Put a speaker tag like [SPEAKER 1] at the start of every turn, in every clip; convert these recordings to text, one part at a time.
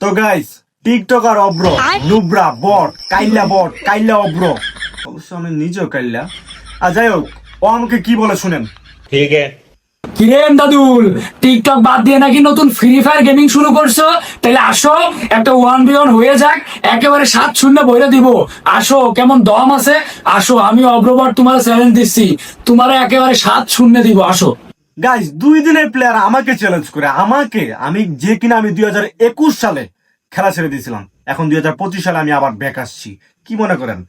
[SPEAKER 1] তো guys TikToker অব্র নুব্রা বট কাইল্লা বট কাইল্লা অব্র অবশ্য আমি নিজেও কাইল্লা। আর যাই হোক ও আমাকে কি বলে শুনেন?
[SPEAKER 2] ঠিক
[SPEAKER 3] কিরেন দাদুল টিকটক বাদ দিয়ে নাকি নতুন ফ্রি ফায়ার গেমিং শুরু করছ? তাহলে আসো একটা ওয়ান বি ওয়ান হয়ে যাক একেবারে সাত শূন্য বইরে দিব। আসো কেমন দম আছে? আসো আমি অগ্রবর তোমার চ্যালেঞ্জ দিচ্ছি। তোমার একেবারে সাত শূন্য দিব আসো।
[SPEAKER 1] গাইস দুই দিনের প্লেয়ার আমাকে চ্যালেঞ্জ করে আমাকে আমি যে কিনা আমি দুই হাজার একুশ সালে খেলা ছেড়ে দিয়েছিলাম এখন দুই হাজার পঁচিশ সালে আমি আবার ব্যাক আসছি। কি মনে করেন?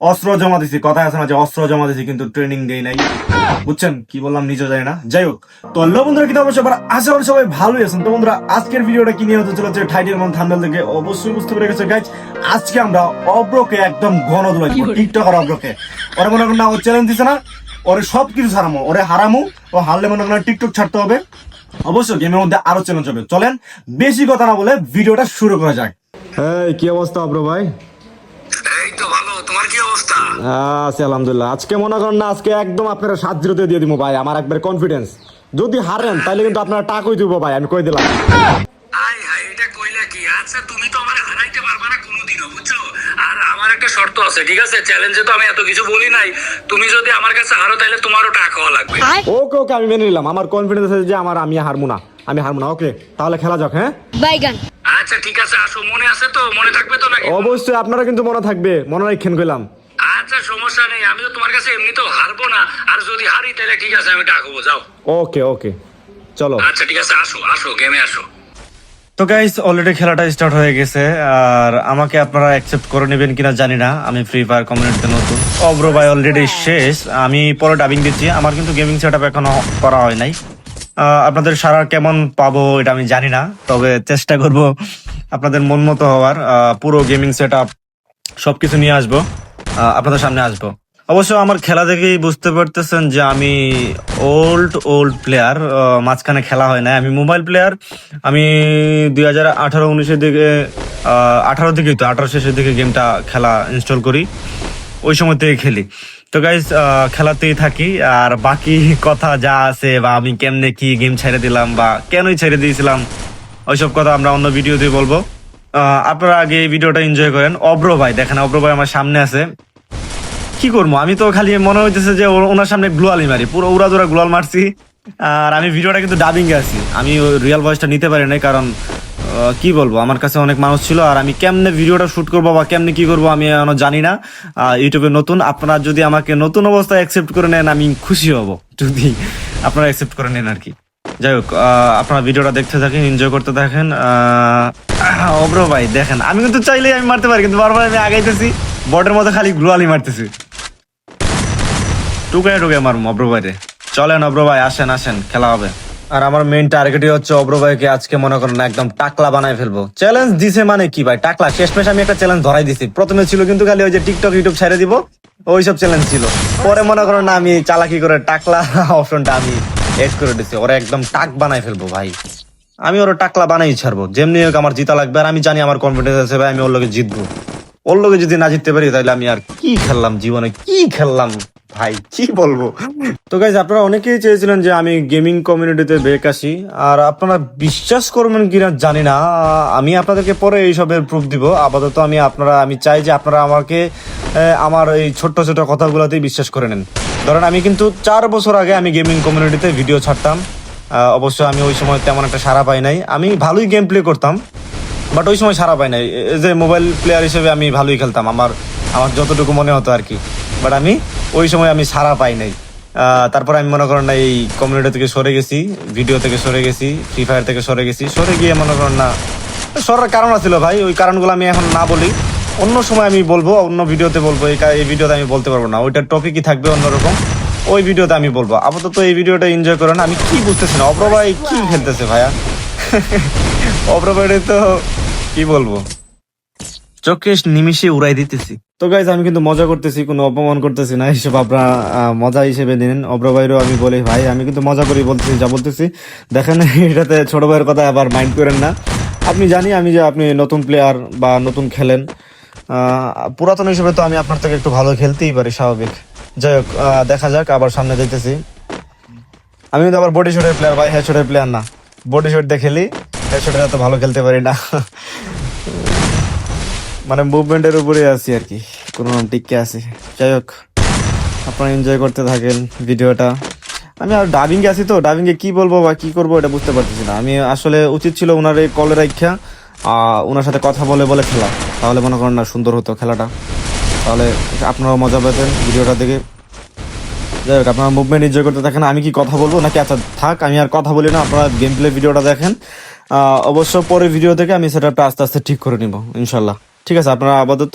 [SPEAKER 1] অস্ত্র জমা দিছি কথা আছে না যে অস্ত্র জমা দিছি কিন্তু ট্রেনিং দেই নাই। বুঝছেন? কি বললাম নিজে জানি না। যাই হোক তো হ্যালো বন্ধুরা কিন্তু অবশ্যই আশা করি সবাই ভালোই আছেন। তো বন্ধুরা আজকের ভিডিওটা কি নিয়ে হতে চলেছে? টাইটেল মন থাম্বনেল থেকে অবশ্যই বুঝতে পেরে গেছে গাইজ আজকে আমরা অব্রকে একদম ঘন দোলাই টিকটক আর অব্রকে। ওরা মনে করেন না ও চ্যালেঞ্জ দিছে না? ওরে সব কিছু হারামো ওরে হারামু ও হারলে মনে করেন টিকটক ছাড়তে হবে। অবশ্যই গেমের মধ্যে আরও চ্যালেঞ্জ হবে। চলেন বেশি কথা না বলে ভিডিওটা শুরু করা যাক। হ্যাঁ কি অবস্থা অব্র ভাই?
[SPEAKER 4] এই তো ভালো তোমার কি অবস্থা?
[SPEAKER 1] আছি আলহামদুলিল্লাহ। আজকে মনে করেন না আজকে একদম আপনারা সাত জিরোতে দিয়ে দিব ভাই আমার একবার কনফিডেন্স যদি হারেন তাহলে কিন্তু আপনারা টাকাই দিব ভাই আমি কই দিলাম।
[SPEAKER 4] আই হাই এটা কইলা কি? আচ্ছা তুমি একটা শর্ত আছে ঠিক আছে? চ্যালেঞ্জে তো আমি এত কিছু বলি নাই। তুমি যদি আমার কাছে হারো তাহলে তোমারও টাকা হওয়া লাগবে।
[SPEAKER 1] ওকে ওকে আমি মেনে নিলাম। আমার কনফিডেন্স আছে যে আমার আমি হারবো না। আমি হারবো না। ওকে তাহলে খেলা যাক হ্যাঁ?
[SPEAKER 5] বাইগান
[SPEAKER 4] আচ্ছা ঠিক আছে আসো। মনে আছে তো? মনে থাকবে তো নাকি?
[SPEAKER 1] অবশ্যই আপনারা কিন্তু মনে থাকবে। মনে রাখেন কইলাম
[SPEAKER 4] আচ্ছা সমস্যা নেই। আমি তো তোমার কাছে এমনিতেও হারবো না। আর যদি হারি তাহলে ঠিক আছে আমি টাকা যাও।
[SPEAKER 1] ওকে ওকে। চলো।
[SPEAKER 4] আচ্ছা ঠিক আছে আসো আসো গেমে আসো।
[SPEAKER 1] তো গাইস অলরেডি খেলাটা স্টার্ট হয়ে গেছে আর আমাকে আপনারা অ্যাকসেপ্ট করে নেবেন কিনা জানি না। আমি ফ্রি ফায়ার কমিউনিটিতে নতুন। অব্র ভাই অলরেডি শেষ। আমি পরে ডাবিং দিচ্ছি। আমার কিন্তু গেমিং সেট আপ এখনও করা হয় নাই। আহ, আপনাদের সারা কেমন পাবো এটা আমি জানি না তবে চেষ্টা করব আপনাদের মন মতো হওয়ার। পুরো গেমিং সেট আপ সবকিছু নিয়ে আসব। আপনাদের সামনে আসব। অবশ্য আমার খেলা দেখেই বুঝতে পারতেছেন যে আমি ওল্ড ওল্ড প্লেয়ার মাঝখানে খেলা হয় না আমি মোবাইল প্লেয়ার আমি দুই হাজার আঠারো, উনিশের দিকে আঠারো দিকেই তো, আঠারো শেষের দিকে গেমটা খেলা ইনস্টল করি। ওই সময় থেকে খেলি। তো গাইজ খেলাতেই থাকি। আর বাকি কথা যা আছে বা আমি কেমনে কি গেম ছেড়ে দিলাম বা কেনই ছেড়ে দিয়েছিলাম, ওইসব কথা আমরা অন্য ভিডিওতে বলব। আপনারা আগে এই ভিডিওটা এনজয় করেন। অব্র ভাই দেখেন অব্র ভাই আমার সামনে আছে। কি করব? আমি তো খালি মনে হইতেছে যে ওনার সামনে গ্লোয়ালি মারি, পুরো উড়া দুরা গ্লোয়াল মারছি। আর আমি ভিডিওটা কিন্তু ডাবিং এ আছি। আমি রিয়েল ভয়েসটা নিতে পারি নাই কারণ কি বলব, আমার কাছে অনেক মানুষ ছিল আর আমি কেমনে ভিডিওটা শুট করব বা কেমনে কি করব আমি এখনও জানি না। ইউটিউবে নতুন, আপনারা যদি আমাকে নতুন অবস্থায় অ্যাকসেপ্ট করে নেন, আমি খুশি হব। যদি আপনারা অ্যাকসেপ্ট করে নেন আর কি। যাই হোক আপনারা ভিডিওটা দেখতে থাকেন এনজয় করতে থাকেন। অব্র ভাই, দেখেন, আমি কিন্তু চাইলেই আমি মারতে পারি, কিন্তু বারবার আমি আগাইতেছি বটের মধ্যে খালি গ্লোয়ালি মারতেছি। টুকায় টুকায় মারুম অব্র ভাইরে চলেন অব্র ভাই আসেন আসেন, খেলা হবে। আর আমার মেইন টার্গেটই হচ্ছে অব্র ভাইকে আজকে মনে করেন একদম টাকলা বানায় ফেলব। চ্যালেঞ্জ দিছে মানে কি ভাই? টাকলা শেষ শেষমেশ আমি একটা চ্যালেঞ্জ ধরাই দিছি। প্রথমে ছিল কিন্তু খালি ওই যে টিকটক ইউটিউব ছেড়ে দিব, ওইসব চ্যালেঞ্জ ছিল। পরে মনে করেন আমি চালাকি করে টাকলা অপশনটা আমি এড করে দিছি। ওরা একদম টাক বানায় ফেলব ভাই। আমি ওরা টাকলা বানাই ছাড়বো। যেমনি হোক আমার জিতা লাগবে। আর আমি জানি আমার কনফিডেন্স আছে ভাই, আমি ওর লোকে জিতবো। ওর লোকে যদি না জিততে পারি, তাহলে আমি আর কি খেললাম জীবনে? কি খেললাম? ভাই, কি বলব? তো গাইজ আপনারা অনেকেই চেয়েছিলেন যে আমি গেমিং কমিউনিটিতে বেক আসি, আর আপনারা বিশ্বাস করবেন কিনা জানি না। আমি আপনাদেরকে পরে এইসবের প্রুফ দিব। আপাতত আমি আপনারা, আমি চাই যে আপনারা আমাকে আমার এই ছোট্ট ছোট কথাগুলোতেই বিশ্বাস করে নেন। ধরেন, আমি কিন্তু চার বছর আগে আমি গেমিং কমিউনিটিতে ভিডিও ছাড়তাম। অবশ্য আমি ওই সময় তেমন একটা সারা পাই নাই। আমি ভালোই গেম প্লে করতাম বাট ওই সময় সারা পাই নাই। যে মোবাইল প্লেয়ার হিসেবে আমি ভালোই খেলতাম, আমার আমার যতটুকু মনে হতো আর কি। বাট আমি ওই সময় আমি সারা পাই নাই। তারপর আমি মনে করেন না এই কমিউনিটি থেকে সরে গেছি ভিডিও থেকে সরে গেছি ফ্রি ফায়ার থেকে সরে গেছি, সরে গিয়ে মনে করেন না, সরার কারণ ছিল ভাই, ওই কারণগুলো আমি এখন না বলি। অন্য সময় আমি বলব, অন্য ভিডিওতে বলব, এই ভিডিওতে আমি বলতে পারব না। ওইটার টপিকই থাকবে অন্যরকম। ওই ভিডিওতে আমি বলব। আপাতত এই ভিডিওটা এনজয় করেন। আমি কি বুঝতেছি না অপ্রভাই কি খেলতেছে ভাইয়া? অপ্রভাইডে তো কি বলব? চোখে নিমিশে উড়াই দিতেছি। তো গাইজ আমি কিন্তু মজা করতেছি, কোনো অপমান করতেছি না, এইসব আপনারা মজা হিসেবে নিন অব্র ভাইরও আমি বলি, ভাই, আমি কিন্তু মজা করি বলতেছি, যা বলতেছি। দেখেন, এটাতে ছোট ভাইয়ের কথা আবার মাইন্ড করেন না। আপনি জানি আমি যে আপনি নতুন প্লেয়ার বা নতুন খেলেন। পুরাতন হিসেবে তো আমি আপনার থেকে একটু ভালো খেলতেই পারি, স্বাভাবিক। যাই হোক দেখা যাক, আবার সামনে দেখতেছি আমি কিন্তু আবার বডি শটের প্লেয়ার ভাই হেড শটের প্লেয়ার না। বডি শট দিয়ে খেলি হেড শটের এত ভালো খেলতে পারি না। মানে মুভমেন্টের উপরে আছি আর কি। কোনো টিকে আছে। যাই হোক, আপনারা এনজয় করতে থাকেন ভিডিওটা আমি আর ডাবিং এ আছি তো ডাবিং এ কি বলব বা কি করব এটা বুঝতে পারতেছি না। আমি আসলে উচিত ছিল ওনার এই কলের ইচ্ছা ওনার সাথে কথা বলে বলে খেলা। তাহলে মনে করেন না সুন্দর হতো খেলাটা। তাহলে আপনারাও মজা পেতেন ভিডিওটা দেখে। যাই হোক, আপনারা মুভমেন্ট এনজয় করতে থাকেন। আমি কি কথা বলব? নাকি আচ্ছা থাক, আমি আর কথা বলি না। আপনারা গেম প্লে ভিডিওটা দেখেন অবশ্য পরে ভিডিও থেকে আমি সেটা আস্তে আস্তে ঠিক করে নিব ইনশাল্লাহ ঠিক আছে, আপনারা আপাতত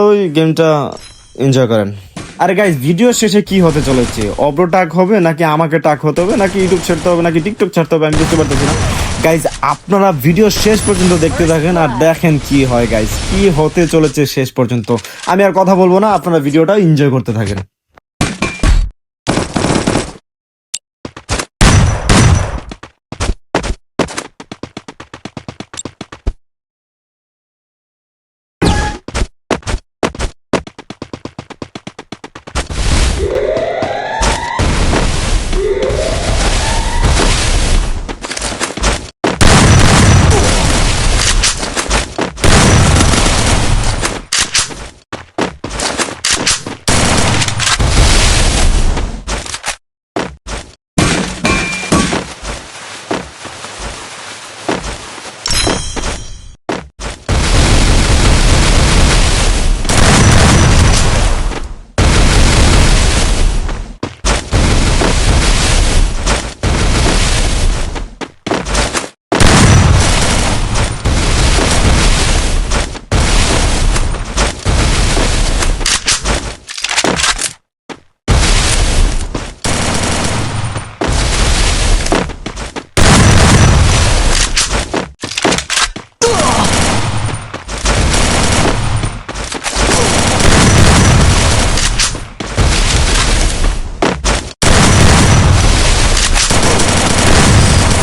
[SPEAKER 1] ওই গেমটা এনজয় করেন। আরে গাইজ ভিডিও শেষে কি হতে চলেছে? অব্রো টাক হবে নাকি আমাকে টাক হতে হবে? নাকি ইউটিউব ছাড়তে হবে? নাকি টিকটক ছাড়তে হবে? আমি বুঝতে পারতেছি না। গাইজ আপনারা ভিডিও শেষ পর্যন্ত দেখতে থাকেন আর দেখেন কি হয় গাইজ কি হতে চলেছে শেষ পর্যন্ত? আমি আর কথা বলব না, আপনারা ভিডিওটা এনজয় করতে থাকেন।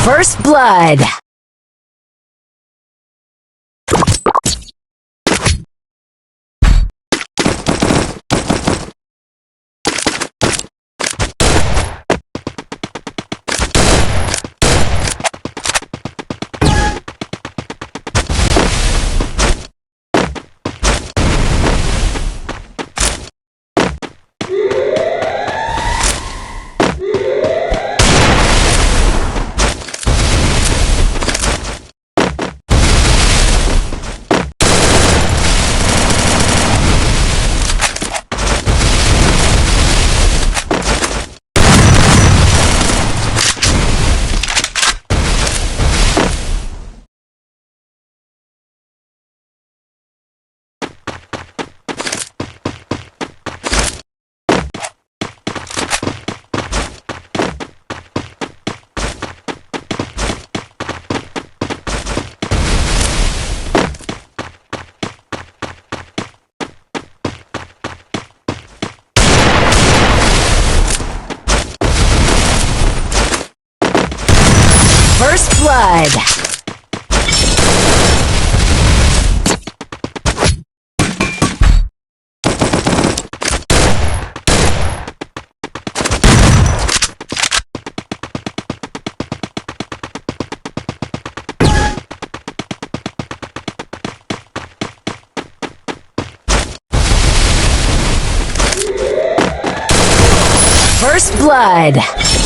[SPEAKER 2] First Blood. First Blood. First Blood.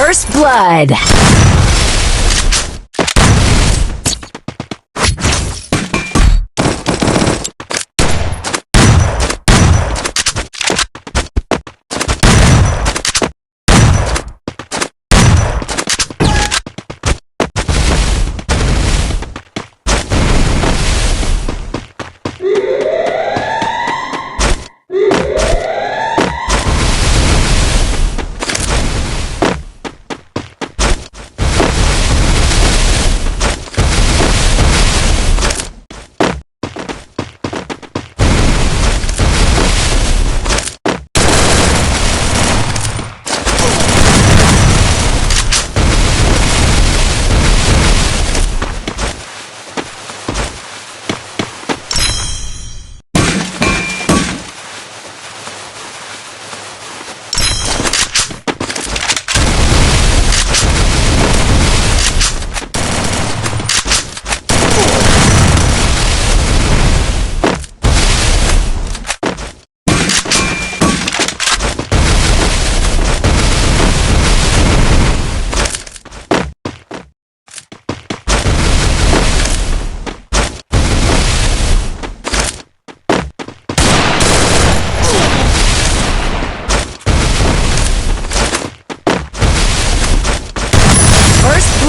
[SPEAKER 2] First blood.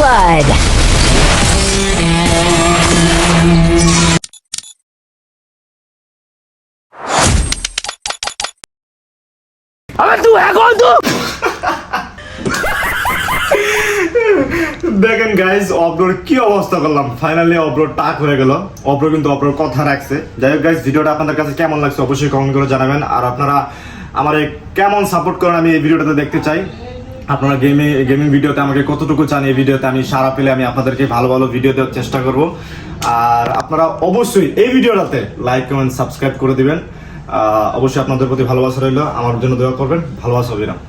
[SPEAKER 2] Blood.
[SPEAKER 3] আবে তুই এখন তো।
[SPEAKER 1] দেখেন গাইজ অব্রোর কি অবস্থা করলাম। ফাইনালি অব্রো টাক হয়ে গেল। অব্রো কিন্তু অব্রোর কথা রাখছে। যাই হোক গাইজ ভিডিওটা আপনাদের কাছে কেমন লাগছে অবশ্যই কমেন্ট করে জানাবেন। আর আপনারা আমার কেমন সাপোর্ট করেন আমি এই ভিডিওটাতে দেখতে চাই। আপনারা গেমে গেমিং ভিডিওতে আমাকে কতটুকু চান, এই ভিডিওতে আমি সারা পেলে আমি আপনাদেরকে ভালো ভালো ভিডিও দেওয়ার চেষ্টা করব। আর আপনারা অবশ্যই এই ভিডিওটাতে লাইক কমেন্ট সাবস্ক্রাইব করে দিবেন। অবশ্যই আপনাদের প্রতি ভালোবাসা রইল। আমার জন্য দেওয়া করবেন। ভালোবাসা অবিরাম।